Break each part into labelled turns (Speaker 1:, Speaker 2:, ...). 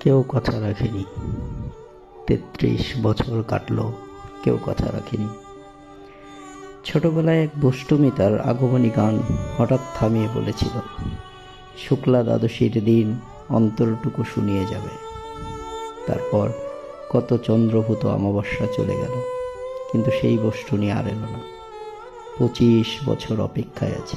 Speaker 1: কেউ কথা রাখেনি। তেত্রিশ বছর কাটলো, কেউ কথা রাখেনি। ছোটবেলায় এক বষ্টমী তার আগমনী গান হঠাৎ থামিয়ে বলেছিল, শুক্লা দ্বাদশীর দিন অন্তরটুকু শুনিয়ে যাবে। তারপর কত চন্দ্রভূত অমাবস্যা চলে গেল, কিন্তু সেই বষ্টনী আর এলো না। পঁচিশ বছর অপেক্ষায় আছি।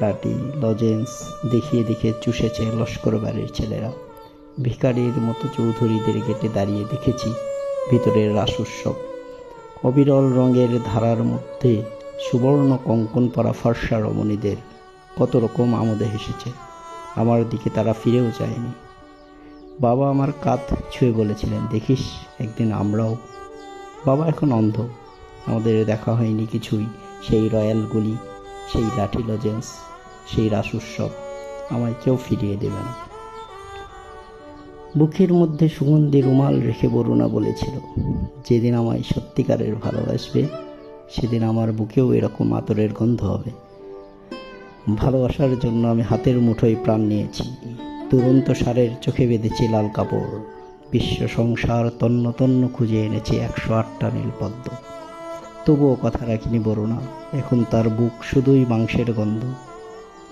Speaker 1: লাঠি লজেন্স দেখিয়ে দেখিয়ে চুষেছে লস্কর বাড়ির ছেলেরা। ভিখারির মতো চৌধুরীদের গেটে দাঁড়িয়ে দেখেছি ভিতরের রাস উৎসব অবিরল রঙের ধারার মধ্যে সুবর্ণ কঙ্কন পরা ফর্সা রমণীদের কত রকম আমোদে হেসেছে। আমার দিকে তারা ফিরেও যায়নি। বাবা আমার কাত ছুঁয়ে বলেছিলেন, দেখিস, একদিন আমরাও বাবা এখন অন্ধ। আমাদের দেখা হয়নি কিছুই। সেই রয়্যালগুলি সেই লাঠি লজেন্স সেই রাস উৎসব আমায় কেউ ফিরিয়ে দেবে না। বুকের মধ্যে সুগন্ধি রুমাল রেখে বরুণা বলেছিল, যেদিন আমায় সত্যিকারের ভালোবাসবে, সেদিন আমার বুকেও এরকম আতরের গন্ধ হবে। ভালোবাসার জন্য আমি হাতের মুঠোয় প্রাণ নিয়েছি। দুরন্ত সারের চোখে বেঁধেছি লাল কাপড়। বিশ্ব সংসার তন্ন তন্ন খুঁজে এনেছে একশো আটটা নীলপদ্ম তবুও কথা রাখিনি বরুণা, এখন তার বুক শুধুই মাংসের গন্ধ।